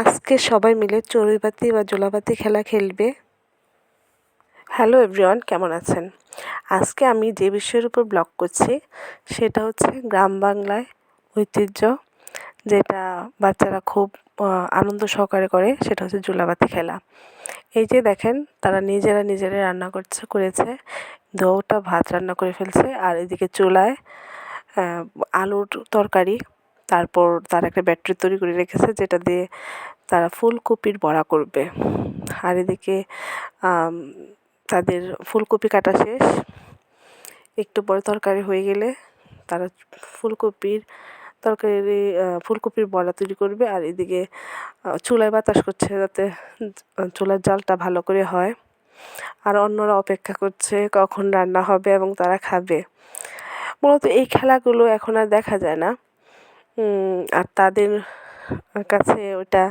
আজকে সবাই মিলে চড়ুইবাতি বা জোলাবাতি খেলা খেলবে। হ্যালো এভরিওয়ান কেমন আছেন? আজকে আমি যে বিষয়ের উপর ব্লগ করছি, সেটা হচ্ছে গ্রাম বাংলায় ঐতিহ্য, যেটা বাচ্চারা খুব আনন্দ সহকারে করে, সেটা হচ্ছে জোলাবাতি খেলা। এই যে দেখেন, তারা নিজেরা নিজেরাই রান্না করছে, করেছে দোটা ভাত রান্না করে ফেলছে, আর এদিকে চুলায় আলুর তরকারি তারপর তারা একটা ব্যাটারি তৈরি করে রেখেছে, যেটা দিয়ে তারা ফুলকপির বড়া করবে। আর এদিকে তাদের ফুলকপি কাটা শেষ। একটু পরে তরকারি হয়ে গেলে তারা ফুলকপির তরকারি ফুলকপির বড়া তৈরি করবে। আর এদিকে চুলায় বাতাস করছে যাতে চুলার জালটা ভালো করে হয়। আর অন্যরা অপেক্ষা করছে কখন রান্না হবে এবং তারা খাবে। মূলত এই খেলাগুলো এখন আর দেখা যায় না। আর তাদের কাছে ওটা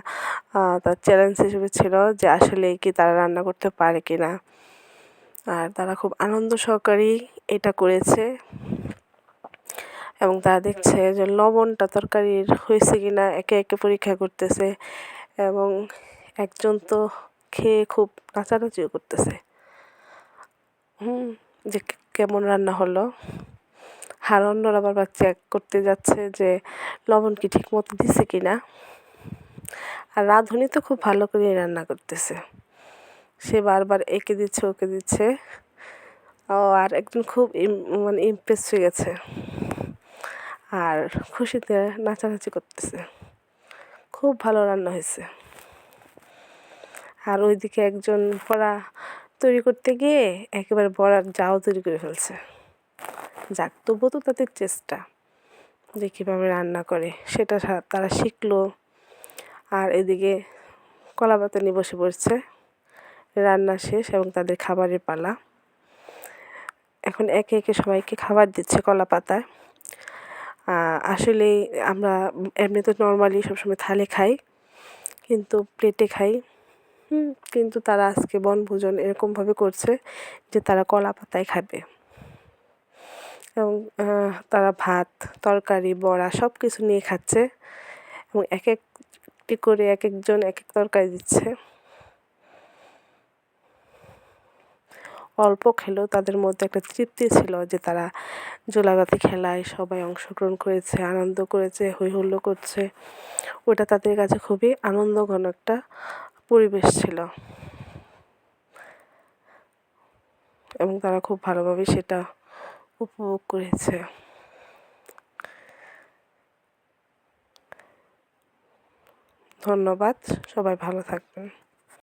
তার চ্যালেঞ্জ হিসেবে ছিল যে আসলে কি তারা রান্না করতে পারে কি না আর তারা খুব আনন্দ সহকারেই এটা করেছে। এবং তারা দেখছে যে লবণটা তরকারির হয়েছে কি না একে একে পরীক্ষা করতেছে এবং একজন তো খেয়ে খুব নাচানাচিও করতেছে। হুম, যে কেমন রান্না হলো। আর অন্যরা আবার চেক করতে যাচ্ছে যে লবণ কি ঠিক মতো দিছে কি না আর রাঁধুনি তো খুব ভালো করে রান্না করতেছে। সে বারবার এঁকে দিচ্ছে, ওকে দিচ্ছে। ও আর একজন খুব মানে ইমপ্রেস হয়ে গেছে। আর খুশিতে নাচানাচি করতেছে। খুব ভালো রান্না হয়েছে। আর ওইদিকে একজন পড়া তৈরি করতে গিয়ে একেবারে বড়ার জাও তৈরি করে ফেলছে। যাক, তবুও তো তাদের চেষ্টা যে কীভাবে রান্না করে। সেটা তারা শিখলো। আর এদিকে কলা নিয়ে বসে পড়ছে। রান্না শেষ এবং তাদের খাবারের পালা। এখন একে একে সবাইকে খাবার দিচ্ছে কলা পাতায়। আসলে আমরা এমনি তো নর্মালি সবসময় থালে খাই, কিন্তু প্লেটে খাই। কিন্তু তারা আজকে বনভোজন এরকমভাবে করছে যে তারা কলা পাতায় খাবে। এবং তারা ভাত, তরকারি, বড়া সব কিছু নিয়ে খাচ্ছে এবং এক একটি করে এক একজন এক এক তরকারি দিচ্ছে। অল্প খেলেও তাদের মধ্যে একটা তৃপ্তি ছিল যে তারা জোলাবাতি খেলায় সবাই অংশগ্রহণ করেছে, আনন্দ করেছে হই হুল্লো করছে। ওটা তাদের কাছে খুবই আনন্দঘন একটা পরিবেশ ছিল। এবং তারা খুব ভালোভাবে সেটা উপভোগ করেছে। ধন্যবাদ সবাই ভালো থাকবেন।